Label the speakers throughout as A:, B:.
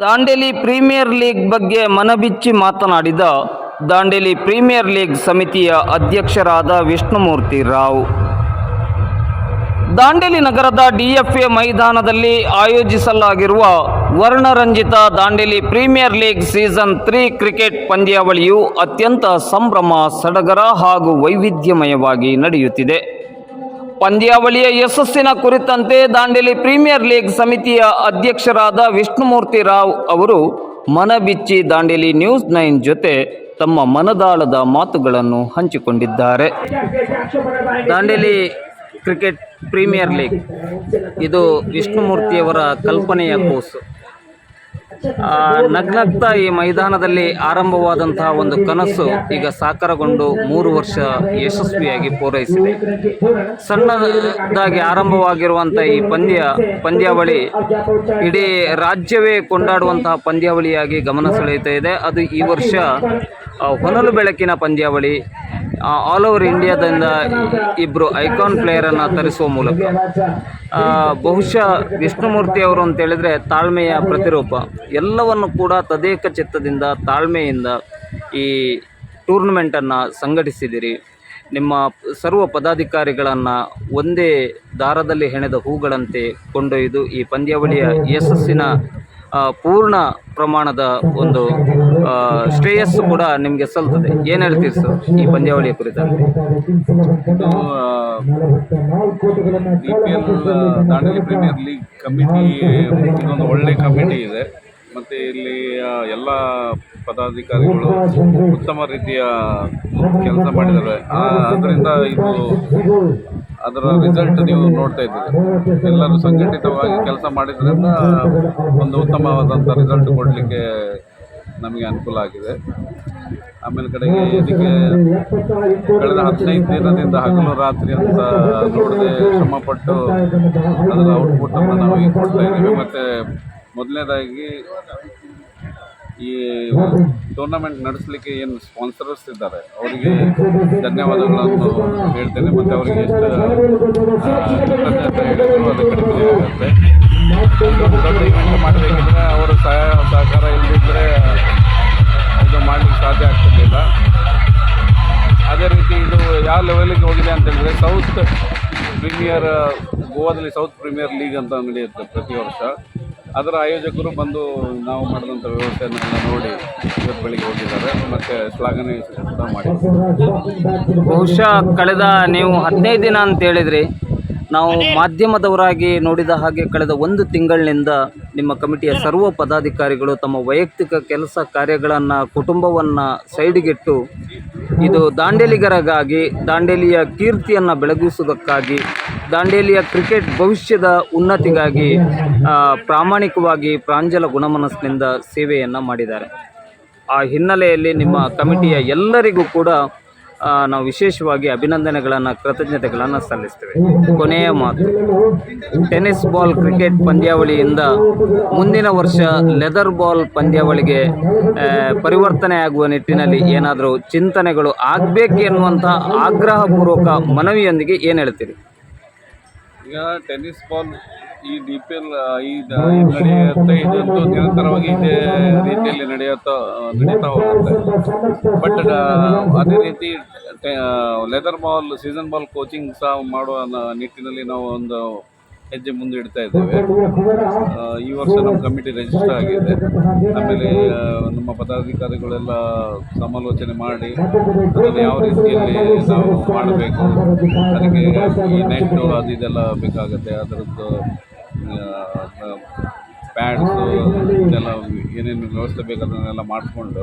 A: Dandeli premier league ಬಗ್ಗೆ ಮನಬಿಚ್ಚಿ ಮಾತನಾಡಿದ Dandeli premier league ಸಮಿತಿಯ ಅಧ್ಯಕ್ಷರಾದ ವಿಷ್ಣುಮೂರ್ತಿ ರಾವ್. ದಾಂಡೇಲಿ ನಗರದ ಡಿಎಫ್ಎ ಮೈದಾನದಲ್ಲಿ ಆಯೋಜಿಸಲಾಗಿರುವ ವರ್ಣರಂಜಿತ Dandeli premier league season three cricket ಪಂದ್ಯಾವಳಿಯು ಅತ್ಯಂತ ಸಂಭ್ರಮ, ಸಡಗರ ಹಾಗೂ ವೈವಿಧ್ಯಮಯವಾಗಿ ನಡೆಯುತ್ತಿದೆ. ಪಂದ್ಯಾವಳಿಯ ಯಶಸ್ಸಿನ ಕುರಿತಂತೆ ದಾಂಡೇಲಿ ಪ್ರೀಮಿಯರ್ ಲೀಗ್ ಸಮಿತಿಯ ಅಧ್ಯಕ್ಷರಾದ ವಿಷ್ಣುಮೂರ್ತಿ ರಾವ್ ಅವರು ಮನಬಿಚ್ಚಿ ದಾಂಡೇಲಿ ನ್ಯೂಸ್ ನೈನ್ ಜೊತೆ ತಮ್ಮ ಮನದಾಳದ ಮಾತುಗಳನ್ನು ಹಂಚಿಕೊಂಡಿದ್ದಾರೆ. Dandeli cricket premier league. ಇದು ವಿಷ್ಣುಮೂರ್ತಿಯವರ ಕಲ್ಪನೆಯ ಕೂಸು. ನಗ್ನಗ್ತಾ ಈ ಮೈದಾನದಲ್ಲಿ ಆರಂಭವಾದಂತಹ ಒಂದು ಕನಸು ಈಗ ಸಾಕಾರಗೊಂಡು ಮೂರು ವರ್ಷ ಯಶಸ್ವಿಯಾಗಿ ಪೂರೈಸಿದೆ. ಸಣ್ಣದಾಗಿ ಆರಂಭವಾಗಿರುವಂಥ ಈ ಪಂದ್ಯ, ಪಂದ್ಯಾವಳಿ ಇಡೀ ರಾಜ್ಯವೇ ಕೊಂಡಾಡುವಂತಹ ಪಂದ್ಯಾವಳಿಯಾಗಿ ಗಮನ ಸೆಳೆಯುತ್ತಾ ಇದೆ. ಅದು ಈ ವರ್ಷ ಹೊನಲು ಬೆಳಕಿನ ಪಂದ್ಯಾವಳಿ ಆಲ್ ಓವರ್ ಇಂಡಿಯಾದಿಂದ ಇಬ್ಬರು ಐಕಾನ್ ಪ್ಲೇಯರನ್ನು ತರಿಸುವ ಮೂಲಕ. ಬಹುಶಃ ವಿಷ್ಣುಮೂರ್ತಿ ಅವರು ಅಂತ ಹೇಳಿದ್ರೆ ತಾಳ್ಮೆಯ ಪ್ರತಿರೂಪ. ಎಲ್ಲವನ್ನು ಕೂಡ ತದೇಕ ಚಿತ್ತದಿಂದ, ತಾಳ್ಮೆಯಿಂದ ಈ ಟೂರ್ನಮೆಂಟನ್ನು ಸಂಘಟಿಸಿದಿರಿ. ನಿಮ್ಮ ಸರ್ವ ಪದಾಧಿಕಾರಿಗಳನ್ನು ಒಂದೇ ದಾರದಲ್ಲಿ ಹೆಣೆದ ಹೂಗಳಂತೆ ಕೊಂಡೊಯ್ದು ಈ ಪಂದ್ಯಾವಳಿಯ ಯಶಸ್ಸಿನ ಪೂರ್ಣ ಪ್ರಮಾಣದ ಒಂದು ಶ್ರೇಯಸ್ಸು ಕೂಡ ನಿಮಗೆ ಸಲ್ತದೆ. ಏನು ಹೇಳ್ತೀರಿ ಸರ್ ಈ ಪಂದ್ಯಾವಳಿಯ ಕುರಿತಂತೆ
B: B P L Dandeli premier league committee ಇದೊಂದು ಒಳ್ಳೆ ಕಮಿಟಿ ಇದೆ. ಮತ್ತು ಇಲ್ಲಿ ಎಲ್ಲ ಪದಾಧಿಕಾರಿಗಳು ಉತ್ತಮ ರೀತಿಯ ಕೆಲಸ ಮಾಡಿದ್ದಾರೆ. ಅದರಿಂದ ಇದು ಅದರ ರಿಸಲ್ಟ್ ನೀವು ನೋಡ್ತಾ ಇದ್ದೀರಿ. ಎಲ್ಲರೂ ಸಂಘಟಿತವಾಗಿ ಕೆಲಸ ಮಾಡಿದ್ರಿಂದ ಒಂದು ಉತ್ತಮವಾದಂಥ ರಿಸಲ್ಟ್ ಕೊಡಲಿಕ್ಕೆ ನಮಗೆ ಅನುಕೂಲ ಆಗಿದೆ. ಆಮೇಲೆ ಕಡೆಗೆ ಇದಕ್ಕೆ ಕಳೆದ ಹದಿನೈದು ದಿನದಿಂದ ಹಗಲು ರಾತ್ರಿ ಅಂತ ನೋಡದೆ ಶ್ರಮಪಟ್ಟು ಅದರ ದುಡ್ಡನ್ನು ನಾವು ಕೊಡ್ತಾ ಇದ್ದೀವಿ. ಮತ್ತು ಮೊದಲನೇದಾಗಿ ಈ ಟೂರ್ನಮೆಂಟ್ ನಡೆಸಲಿಕ್ಕೆ ಏನು ಸ್ಪಾನ್ಸರ್ಸ್ ಇದ್ದಾರೆ? ಅವರಿಗೆ ಧನ್ಯವಾದಗಳನ್ನು ಹೇಳ್ತೇನೆ, ಮತ್ತು ಅವರಿಗೆ ಎಷ್ಟು ಮಾಡಬೇಕಿದ್ರೆ ಅವರ ಸಹಾಯ, ಸಹಕಾರ ಇಲ್ಲದಿದ್ದರೆ ಇದು ಮಾಡಲಿಕ್ಕೆ ಸಾಧ್ಯ ಆಗ್ತಿರಲಿಲ್ಲ. ಅದೇ ರೀತಿ ಇದು ಯಾವ ಲೆವೆಲಿಗೆ ಹೋಗಿದೆ ಅಂತ ಹೇಳಿದ್ರೆ ಸೌತ್ ಪ್ರೀಮಿಯರ್ ಗೋವಾದಲ್ಲಿ ಸೌತ್ ಪ್ರೀಮಿಯರ್ ಲೀಗ್ ಅಂತ ನಡೆಯುತ್ತೆ ಪ್ರತಿ ವರ್ಷ. ಅದರ ಆಯೋಜಕರು ಬಂದು ನಾವು ಮಾಡಿದಂಥ ವ್ಯವಸ್ಥೆಯನ್ನೆಲ್ಲ ನೋಡಿ ಇವತ್ತು ಬೆಳಿಗ್ಗೆ ಹೋಗಿದ್ದಾರೆ. ಮತ್ತು ಶ್ಲಾಘನೆ ಕೂಡ ಮಾಡಿದ್ದಾರೆ
A: ಬಹುಶಃ ಕಳೆದ ನೀವು ಹದಿನೈದು ದಿನ ಅಂತ ಹೇಳಿದ್ರಿ ನಾವು ಮಾಧ್ಯಮದವರಾಗಿ ನೋಡಿದ ಹಾಗೆ ಕಳೆದ ಒಂದು ತಿಂಗಳಿನಿಂದ ನಿಮ್ಮ ಕಮಿಟಿಯ ಸರ್ವ ಪದಾಧಿಕಾರಿಗಳು ತಮ್ಮ ವೈಯಕ್ತಿಕ ಕೆಲಸ ಕಾರ್ಯಗಳನ್ನು ಕುಟುಂಬವನ್ನು ಸೈಡಿಗಿಟ್ಟು ಇದು ದಾಂಡೇಲಿಗರಿಗಾಗಿ ದಾಂಡೇಲಿಯ ಕೀರ್ತಿಯನ್ನು ಬೆಳಗಿಸುವುದಕ್ಕಾಗಿ ದಾಂಡೇಲಿಯ ಕ್ರಿಕೆಟ್ ಭವಿಷ್ಯದ ಉನ್ನತಿಗಾಗಿ ಪ್ರಾಮಾಣಿಕವಾಗಿ ಪ್ರಾಂಜಲ ಗುಣಮನಸ್ಸಿನಿಂದ ಸೇವೆಯನ್ನು ಮಾಡಿದ್ದಾರೆ. ಆ ಹಿನ್ನೆಲೆಯಲ್ಲಿ ನಿಮ್ಮ ಕಮಿಟಿಯ ಎಲ್ಲರಿಗೂ ಕೂಡ ನಾವು ವಿಶೇಷವಾಗಿ ಅಭಿನಂದನೆಗಳನ್ನು, ಕೃತಜ್ಞತೆಗಳನ್ನು ಸಲ್ಲಿಸ್ತೇವೆ. ಕೊನೆಯ ಮಾತು. ಟೆನಿಸ್ ಬಾಲ್ ಕ್ರಿಕೆಟ್ ಪಂದ್ಯಾವಳಿಯಿಂದ ಮುಂದಿನ ವರ್ಷ ಲೆದರ್ ಬಾಲ್ ಪಂದ್ಯಾವಳಿಗೆ ಪರಿವರ್ತನೆ ಆಗುವ ನಿಟ್ಟಿನಲ್ಲಿ ಏನಾದರೂ ಚಿಂತನೆಗಳು ಆಗಬೇಕು ಎನ್ನುವಂಥ ಆಗ್ರಹಪೂರ್ವಕ ಮನವಿಯೊಂದಿಗೆ ಏನು ಹೇಳ್ತೀರಿ?
B: ಈಗ ಟೆನ್ನಿಸ್ ಬಾಲ್ ಈ ಡಿ ಪಿ ಎಲ್ ಈ ನಡೆಯುತ್ತೆ ಇದಂತೂ ನಿರಂತರವಾಗಿ ಇದೇ ರೀತಿಯಲ್ಲಿ ನಡೆಯುತ್ತಾ ನಡೀತಾ ಹೋಗುತ್ತೆ. ಬಟ್ ಅದೇ ರೀತಿ leather ball season ball coaching ಸಹ ಮಾಡುವ ನಿಟ್ಟಿನಲ್ಲಿ ನಾವು ಒಂದು ಹೆಜ್ಜೆ ಮುಂದೆ ಇಡ್ತಾ ಇದ್ದೇವೆ. ಈ ವರ್ಷ ನಮ್ಮ ಕಮಿಟಿ ರಿಜಿಸ್ಟರ್ ಆಗಿದೆ. ಆಮೇಲೆ ನಮ್ಮ ಪದಾಧಿಕಾರಿಗಳೆಲ್ಲ ಸಮಾಲೋಚನೆ ಮಾಡಿ, ಅದನ್ನು ಯಾವ ರೀತಿಯಲ್ಲಿ ನಾವು ಮಾಡಬೇಕು, ಅದಕ್ಕೆ ಈ ನೆಟ್ಟು ಅದು ಇದೆಲ್ಲ ಬೇಕಾಗುತ್ತೆ, ಅದರದ್ದು ಪ್ಯಾಡ್ಸ್ ಇದೆಲ್ಲ ಏನೇನು ವ್ಯವಸ್ಥೆ ಬೇಕಾದನ್ನೆಲ್ಲ ಮಾಡಿಕೊಂಡು,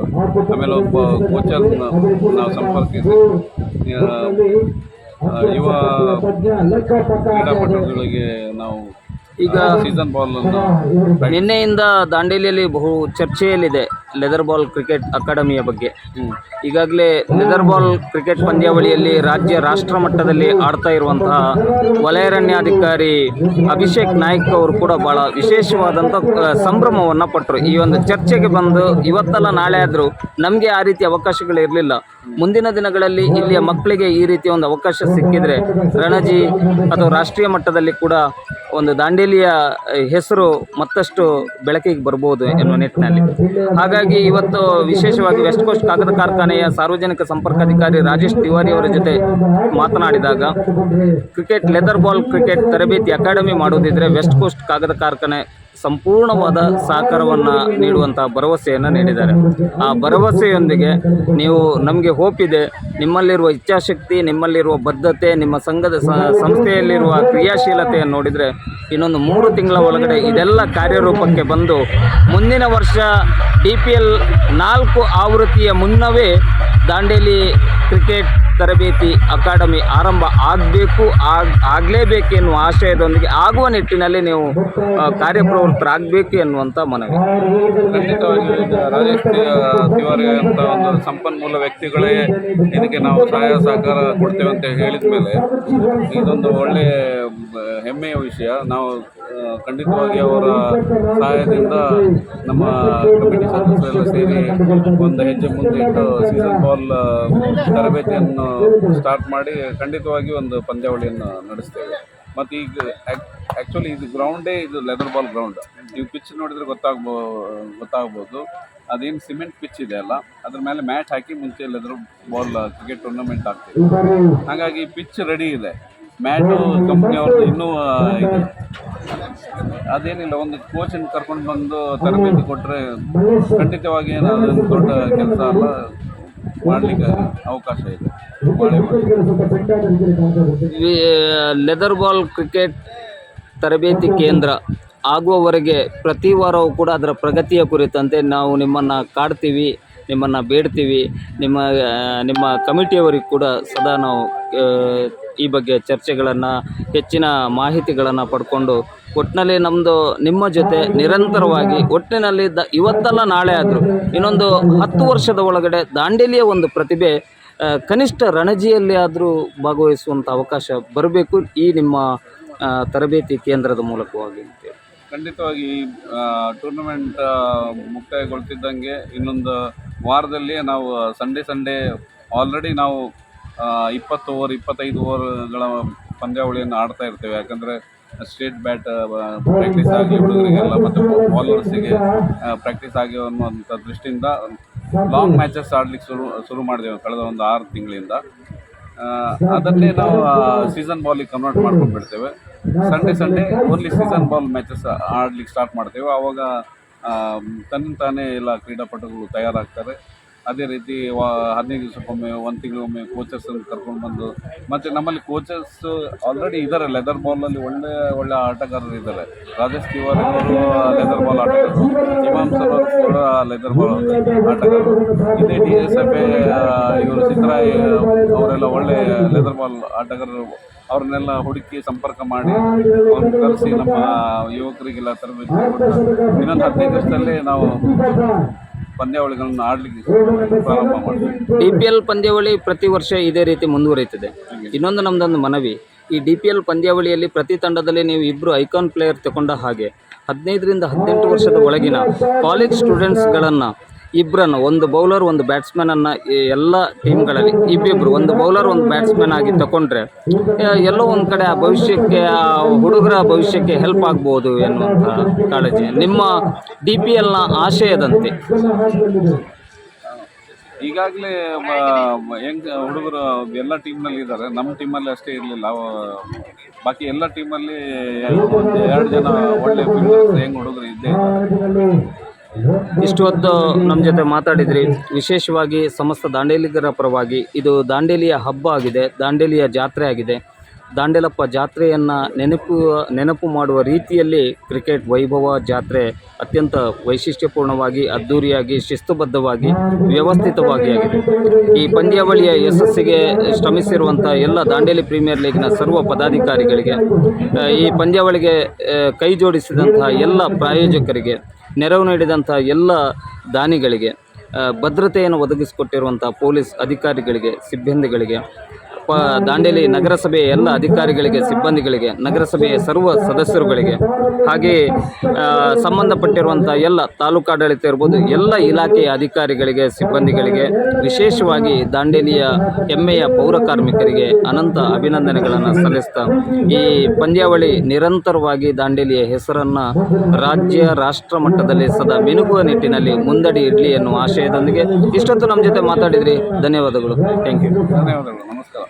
B: ಆಮೇಲೆ ಒಬ್ಬ ಕೋಚರ್ನ ನಾವು ಸಂಪರ್ಕಿಸಿ ಯುವ ಕ್ರೀಡಾಪಟುಗಳಿಗೆ ನಾವು
A: ಈಗ
B: ಸೀಸನ್ ಬಾಲ್
A: ನಿನ್ನೆಯಿಂದ ದಾಂಡೇಲಿಯಲ್ಲಿ ಬಹು ಚರ್ಚೆಯಲ್ಲಿದೆ ಲೆದರ್ ಬಾಲ್ ಕ್ರಿಕೆಟ್ ಅಕಾಡೆಮಿಯ ಬಗ್ಗೆ. ಈಗಾಗಲೇ ಲೆದರ್ ಬಾಲ್ ಕ್ರಿಕೆಟ್ ಪಂದ್ಯಾವಳಿಯಲ್ಲಿ ರಾಜ್ಯ ರಾಷ್ಟ್ರ ಮಟ್ಟದಲ್ಲಿ ಆಡ್ತಾ ಇರುವಂತಹ ವಲಯರಣ್ಯಾಧಿಕಾರಿ ಅಭಿಷೇಕ್ ನಾಯ್ಕ್ ಅವರು ಕೂಡ ಬಹಳ ವಿಶೇಷವಾದಂಥ ಸಂಭ್ರಮವನ್ನು ಪಟ್ಟರು ಈ ಒಂದು ಚರ್ಚೆಗೆ ಬಂದು ಇವತ್ತಲ್ಲ ನಾಳೆ ಆದರೂ ನಮಗೆ ಆ ರೀತಿ ಅವಕಾಶಗಳು ಇರಲಿಲ್ಲ. ಮುಂದಿನ ದಿನಗಳಲ್ಲಿ ಇಲ್ಲಿಯ ಮಕ್ಕಳಿಗೆ ಈ ರೀತಿಯ ಒಂದು ಅವಕಾಶ ಸಿಕ್ಕಿದರೆ ರಣಜಿ ಅಥವಾ ರಾಷ್ಟ್ರೀಯ ಮಟ್ಟದಲ್ಲಿ ಕೂಡ ಒಂದು ದಾಂಡೇಲಿಯ ಹೆಸರು ಮತ್ತಷ್ಟು ಬೆಳಕಿಗೆ ಬರ್ಬೋದು ಎನ್ನುವ ನಿಟ್ಟಿನಲ್ಲಿ. ಹಾಗಾಗಿ ಇವತ್ತು ವಿಶೇಷವಾಗಿ ವೆಸ್ಟ್ ಕೋಸ್ಟ್ ಕಾಗದ ಕಾರ್ಖಾನೆಯ ಸಾರ್ವಜನಿಕ ಸಂಪರ್ಕ ಅಧಿಕಾರಿ ರಾಜೇಶ್ ತಿವಾರಿ ಅವರ ಜೊತೆ ಮಾತನಾಡಿದಾಗ, ಕ್ರಿಕೆಟ್ ಲೆದರ್ ಬಾಲ್ ಕ್ರಿಕೆಟ್ ತರಬೇತಿ ಅಕಾಡೆಮಿ ಮಾಡುವುದಿದ್ರೆ ವೆಸ್ಟ್ ಕೋಸ್ಟ್ ಕಾಗದ ಕಾರ್ಖಾನೆ ಸಂಪೂರ್ಣವಾದ ಸಹಕಾರವನ್ನು ನೀಡುವಂಥ ಭರವಸೆಯನ್ನು ನೀಡಿದ್ದಾರೆ. ಆ ಭರವಸೆಯೊಂದಿಗೆ ನೀವು ನಮಗೆ ಹೋಪ್ ಇದೆ. ನಿಮ್ಮಲ್ಲಿರುವ ಇಚ್ಛಾಶಕ್ತಿ, ನಿಮ್ಮಲ್ಲಿರುವ ಬದ್ಧತೆ, ನಿಮ್ಮ ಸಂಘದ ಸಂಸ್ಥೆಯಲ್ಲಿರುವ ಕ್ರಿಯಾಶೀಲತೆಯನ್ನು ನೋಡಿದರೆ ಇನ್ನೊಂದು ಮೂರು ತಿಂಗಳ ಒಳಗಡೆ ಇದೆಲ್ಲ ಕಾರ್ಯರೂಪಕ್ಕೆ ಬಂದು ಮುಂದಿನ ವರ್ಷ ಡಿ ಪಿ ಎಲ್ ನಾಲ್ಕು ಆವೃತ್ತಿಯ ಮುನ್ನವೇ ದಾಂಡೇಲಿ ಕ್ರಿಕೆಟ್ ತರಬೇತಿ ಅಕಾಡೆಮಿ ಆರಂಭ ಆಗಬೇಕು, ಆಗ, ಆಗಲೇಬೇಕು ಎನ್ನುವ ಆಶಯದೊಂದಿಗೆ ಆಗುವ ನಿಟ್ಟಿನಲ್ಲಿ ನೀವು ಕಾರ್ಯಪ್ರವೃತ್ತರಾಗಬೇಕು ಎನ್ನುವಂಥ ಮನವಿ.
B: ಖಂಡಿತವಾಗಿ ರಾಜೇಶ್ ತಿವಾರಿ ಅಂತ ಒಂದು ಸಂಪನ್ಮೂಲ ವ್ಯಕ್ತಿಗಳೇ ಇದಕ್ಕೆ ನಾವು ಸಹಾಯ ಸಹಕಾರ ಕೊಡ್ತೇವೆ ಅಂತ ಹೇಳಿದ ಮೇಲೆ ಇದೊಂದು ಒಳ್ಳೆಯ ಹೆಮ್ಮೆಯ ವಿಷಯ. ನಾವು ಖಂಡಿತವಾಗಿ ಅವರ ಸಹಾಯದಿಂದ ನಮ್ಮ ಕಮಿಟಿ ಸದಸ್ಯರೆಲ್ಲ ಸೇರಿ ಒಂದು ಹೆಜ್ಜೆ ಮುಂದೆ ಇಟ್ಟು ಸೀಸನ್ ಬಾಲ್ ತರಬೇತಿಯನ್ನು ಸ್ಟಾರ್ಟ್ ಮಾಡಿ ಖಂಡಿತವಾಗಿ ಒಂದು ಪಂದ್ಯಾವಳಿಯನ್ನು ನಡೆಸ್ತೇವೆ. ಮತ್ತು ಈಗ ಆ್ಯಕ್ಚುಲಿ ಇದು ಗ್ರೌಂಡೇ ಇದು ಲೆದರ್ ಬಾಲ್ ಗ್ರೌಂಡ್ ನೀವು ಪಿಚ್ ನೋಡಿದರೆ ಗೊತ್ತಾಗ್ಬೋ, ಗೊತ್ತಾಗ್ಬೋದು. ಅದೇನು ಸಿಮೆಂಟ್ ಪಿಚ್ ಇದೆ ಅಲ್ಲ, ಅದ್ರ ಮೇಲೆ ಮ್ಯಾಟ್ ಹಾಕಿ ಮುಂಚೆ ಲೆದರ್ ಬಾಲ್ ಕ್ರಿಕೆಟ್ ಟೂರ್ನಮೆಂಟ್ ಆಗ್ತಿದೆ. ಹಾಗಾಗಿ ಪಿಚ್ ರೆಡಿ ಇದೆ. ಮ್ಯಾಟು ಕಂಪ್ನಿಯವ್ರದ್ದು ಇನ್ನೂ ಇದೆ. ಅದೇನಿಲ್ಲ, ಒಂದು ಕೋಚನ್ನು ಕರ್ಕೊಂಡು ಬಂದು ತರಬೇತಿ ಕೊಟ್ಟರೆ ಖಂಡಿತವಾಗಿ ಏನಾದರೂ ದೊಡ್ಡ ಕೆಲಸ ಅಲ್ಲ. ಮಾಡಲಿಕ್ಕೆ ಅವಕಾಶ ಇದೆ.
A: ಲೆದರ್ ಬಾಲ್ ಕ್ರಿಕೆಟ್ ತರಬೇತಿ ಕೇಂದ್ರ ಆಗುವವರೆಗೆ ಪ್ರತಿ ವಾರವೂ ಕೂಡ ಅದರ ಪ್ರಗತಿಯ ಕುರಿತಂತೆ ನಾವು ನಿಮ್ಮನ್ನು ಕಾಡ್ತೀವಿ ನಿಮ್ಮನ್ನು ಬೇಡ್ತೀವಿ ನಿಮ್ಮ ನಿಮ್ಮ ಕಮಿಟಿಯವರಿಗೆ ಕೂಡ ಸದಾ ನಾವು ಈ ಬಗ್ಗೆ ಚರ್ಚೆಗಳನ್ನು, ಹೆಚ್ಚಿನ ಮಾಹಿತಿಗಳನ್ನು ಪಡ್ಕೊಂಡು ಒಟ್ಟಿನಲ್ಲಿ ನಮ್ಮದು ನಿಮ್ಮ ಜೊತೆ ನಿರಂತರವಾಗಿ, ಒಟ್ಟಿನಲ್ಲಿ ದ, ಇವತ್ತಲ್ಲ ನಾಳೆ ಆದರೂ, ಇನ್ನೊಂದು ಹತ್ತು ವರ್ಷದ ಒಳಗಡೆ ದಾಂಡೇಲಿಯ ಒಂದು ಪ್ರತಿಭೆ ಕನಿಷ್ಠ ರಣಜಿಯಲ್ಲಿ ಆದರೂ ಭಾಗವಹಿಸುವಂಥ ಅವಕಾಶ ಬರಬೇಕು ಈ ನಿಮ್ಮ ತರಬೇತಿ ಕೇಂದ್ರದ ಮೂಲಕವಾಗಿ
B: ಖಂಡಿತವಾಗಿ ಟೂರ್ನಮೆಂಟ್ ಮುಕ್ತಾಯಗೊಳ್ತಿದ್ದಂಗೆ ಇನ್ನೊಂದು ವಾರದಲ್ಲಿ ನಾವು, ಸಂಡೇ ಸಂಡೇ, ಆಲ್ರೆಡಿ ನಾವು ಇಪ್ಪತ್ತು ಓವರ್, ಇಪ್ಪತ್ತೈದು ಓವರ್ಗಳ ಪಂದ್ಯಾವಳಿಯನ್ನು ಆಡ್ತಾ ಇರ್ತೇವೆ. ಯಾಕಂದರೆ ಸ್ಟೇಟ್ ಬ್ಯಾಟ್ ಪ್ರಾಕ್ಟೀಸ್ ಆಗಿ ಹುಡುಗರಿಗೆಲ್ಲ ಮತ್ತು ಬಾಲರ್ಸಿಗೆ ಪ್ರಾಕ್ಟೀಸ್ ಆಗಿ ಅನ್ನುವಂಥ ದೃಷ್ಟಿಯಿಂದ ಲಾಂಗ್ ಮ್ಯಾಚಸ್ ಆಡ್ಲಿಕ್ಕೆ ಶುರು ಶುರು ಮಾಡಿದೆವು ಕಳೆದ ಒಂದು ಆರು ತಿಂಗಳಿಂದ. ಅದನ್ನೇ ನಾವು ಸೀಸನ್ ಬಾಲಿಗೆ ಕನ್ವರ್ಟ್ ಮಾಡ್ಕೊಂಡು ಬಿಡ್ತೇವೆ Sunday Sunday only season ball matches ಆಡ್ಲಿಕ್ಕೆ ಸ್ಟಾರ್ಟ್ ಮಾಡ್ತೇವೆ. ಆವಾಗ ತನ್ನ ತಾನೇ ಎಲ್ಲ ಕ್ರೀಡಾಪಟುಗಳು ತಯಾರಾಗ್ತಾರೆ. ಅದೇ ರೀತಿ ವಾ ಹದಿನೈದು ದಿವಸಕ್ಕೊಮ್ಮೆ, ಒಂದು ತಿಂಗಳಿಗೊಮ್ಮೆ ಕೋಚರ್ಸನ್ನು ಕರ್ಕೊಂಡು ಬಂದು, ಮತ್ತು ನಮ್ಮಲ್ಲಿ ಕೋಚಸ್ ಆಲ್ರೆಡಿ ಇದ್ದಾರೆ ಲೆದರ್ ಬಾಲಲ್ಲಿ ಒಳ್ಳೆ ಒಳ್ಳೆ ಆಟಗಾರರು ಇದ್ದಾರೆ ರಾಜೇಶ್ ತಿವಾರಿ ಅವರು ಲೆದರ್ ಬಾಲ್ ಆಟಗಾರರು. ಇಮಾಮ್ ಸರ್ ಅವರು ಕೂಡ ಲೆದರ್ ಬಾಲ್ ಆಟಗಾರರು. ಇದೇ ಡಿ ಎಸ್ ಎಫ್ ಇವರು ಸಿದ್ದರಾಯ ಅವರೆಲ್ಲ ಒಳ್ಳೆ ಲೆದರ್ ಬಾಲ್ ಆಟಗಾರರು. ಅವ್ರನ್ನೆಲ್ಲ ಹುಡುಕಿ ಸಂಪರ್ಕ ಮಾಡಿ ಅವ್ರನ್ನ ಕರೆಸಿ ನಮ್ಮ ಯುವಕರಿಗೆಲ್ಲ ತರಬೇತಿ ಕೊಟ್ಟು ಇನ್ನೊಂದು ಹದಿನೈದು ವರ್ಷದಲ್ಲಿ ನಾವು ಪಂದ್ಯಾವಳಿಗಳನ್ನು ಆಡಲಿಕ್ಕೆ ಪ್ರಾರಂಭ ಮಾಡ್ತೀವಿ
A: ಡಿ ಪಿ ಎಲ್ ಪಂದ್ಯಾವಳಿ ಪ್ರತಿ ವರ್ಷ ಇದೇ ರೀತಿ ಮುಂದುವರಿಯುತ್ತದೆ. ಇನ್ನೊಂದು ನಮ್ಮದೊಂದು ಮನವಿ ಈ ಡಿ ಪಿ ಎಲ್ ಪಂದ್ಯಾವಳಿಯಲ್ಲಿ ಪ್ರತಿ ತಂಡದಲ್ಲಿ ನೀವು ಇಬ್ಬರು ಐಕಾನ್ ಪ್ಲೇಯರ್ ತಗೊಂಡ ಹಾಗೆ ಹದಿನೈದರಿಂದ ಹದಿನೆಂಟು ವರ್ಷದ ಒಳಗಿನ ಕಾಲೇಜ್ ಸ್ಟೂಡೆಂಟ್ಸ್ಗಳನ್ನು ಇಬ್ಬರನ್ನು ಒಂದು ಬೌಲರ್ ಒಂದು ಬ್ಯಾಟ್ಸ್ಮನನ್ನು ಎಲ್ಲ ಟೀಮ್ಗಳಲ್ಲಿ ಇಬ್ಬಿಬ್ಬರು ಒಂದು ಬೌಲರ್ ಒಂದು ಬ್ಯಾಟ್ಸ್ಮನ್ ಆಗಿ ತಗೊಂಡ್ರೆ ಎಲ್ಲೋ ಒಂದು ಕಡೆ ಆ ಭವಿಷ್ಯಕ್ಕೆ, ಆ ಹುಡುಗರ ಭವಿಷ್ಯಕ್ಕೆ ಹೆಲ್ಪ್ ಆಗ್ಬೋದು ಎನ್ನುವಂಥ ಕಾಳಜಿ. ನಿಮ್ಮ ಡಿ ಪಿ ಎಲ್ನ ಆಶಯದಂತೆ
B: ಈಗಾಗಲೇ ಯಂಗ್ ಹುಡುಗರು ಎಲ್ಲ ಟೀಮ್ನಲ್ಲಿ ಇದ್ದಾರೆ. ನಮ್ಮ ಟೀಮಲ್ಲಿ ಅಷ್ಟೇ ಇರಲಿಲ್ಲ. ಬಾಕಿ ಎಲ್ಲ ಟೀಮಲ್ಲಿ ಎರಡು ಜನ ಒಳ್ಳೆ ಹೆಂಗ್ ಹುಡುಗರು ಇದ್ದೇ
A: ಇಷ್ಟು ಹೊತ್ತು ನಮ್ಮ ಜೊತೆ ಮಾತಾಡಿದ್ರಿ. ವಿಶೇಷವಾಗಿ ಸಮಸ್ತ ದಾಂಡೇಲಿಗರ ಪರವಾಗಿ ಇದು ದಾಂಡೇಲಿಯ ಹಬ್ಬ ಆಗಿದೆ, ದಾಂಡೇಲಿಯ ಜಾತ್ರೆ ಆಗಿದೆ. ದಾಂಡೇಲಪ್ಪ ಜಾತ್ರೆಯನ್ನು ನೆನಪು ನೆನಪು ಮಾಡುವ ರೀತಿಯಲ್ಲಿ ಕ್ರಿಕೆಟ್ ವೈಭವ ಜಾತ್ರೆ ಅತ್ಯಂತ ವೈಶಿಷ್ಟ್ಯಪೂರ್ಣವಾಗಿ ಅದ್ಧೂರಿಯಾಗಿ ಶಿಸ್ತುಬದ್ಧವಾಗಿ, ವ್ಯವಸ್ಥಿತವಾಗಿ ಆಗಿದೆ. ಈ ಪಂದ್ಯಾವಳಿಯ ಯಶಸ್ಸಿಗೆ ಶ್ರಮಿಸಿರುವಂಥ ಎಲ್ಲ ದಾಂಡೇಲಿ ಪ್ರೀಮಿಯರ್ ಲೀಗ್ನ ಸರ್ವ ಪದಾಧಿಕಾರಿಗಳಿಗೆ ಈ ಪಂದ್ಯಾವಳಿಗೆ ಕೈ ಜೋಡಿಸಿದಂತಹ ಎಲ್ಲ ಪ್ರಾಯೋಜಕರಿಗೆ ನೆರವು ನೀಡಿದಂಥ ಎಲ್ಲ ದಾನಿಗಳಿಗೆ ಭದ್ರತೆಯನ್ನು ಒದಗಿಸಿಕೊಟ್ಟಿರುವಂಥ ಪೊಲೀಸ್ ಅಧಿಕಾರಿಗಳಿಗೆ ಸಿಬ್ಬಂದಿಗಳಿಗೆ ದಾಂಡೇಲಿ ನಗರಸಭೆಯ ಎಲ್ಲ ಅಧಿಕಾರಿಗಳಿಗೆ, ಸಿಬ್ಬಂದಿಗಳಿಗೆ, ನಗರಸಭೆಯ ಸರ್ವ ಸದಸ್ಯರುಗಳಿಗೆ ಹಾಗೆಯೇ ಸಂಬಂಧಪಟ್ಟಿರುವಂಥ ಎಲ್ಲ ತಾಲೂಕಾಡಳಿತ ಇರ್ಬೋದು, ಎಲ್ಲ ಇಲಾಖೆಯ ಅಧಿಕಾರಿಗಳಿಗೆ, ಸಿಬ್ಬಂದಿಗಳಿಗೆ ವಿಶೇಷವಾಗಿ ದಾಂಡೇಲಿಯ ಹೆಮ್ಮೆಯ ಪೌರ ಕಾರ್ಮಿಕರಿಗೆ ಅನಂತ ಅಭಿನಂದನೆಗಳನ್ನು ಸಲ್ಲಿಸ್ತಾ, ಈ ಪಂದ್ಯಾವಳಿ ನಿರಂತರವಾಗಿ ದಾಂಡೇಲಿಯ ಹೆಸರನ್ನು ರಾಜ್ಯ ರಾಷ್ಟ್ರ ಮಟ್ಟದಲ್ಲಿ ಸದಾ ಮಿನುಗುವ ನಿಟ್ಟಿನಲ್ಲಿ ಮುಂದಡಿ ಇಡ್ಲಿ ಎನ್ನುವ ಆಶಯದೊಂದಿಗೆ ಇಷ್ಟೊತ್ತು ನಮ್ಮ ಜೊತೆ ಮಾತಾಡಿದ್ರಿ. ಧನ್ಯವಾದಗಳು. ಥ್ಯಾಂಕ್ ಯು
B: ಧನ್ಯವಾದಗಳು. ನಮಸ್ಕಾರ.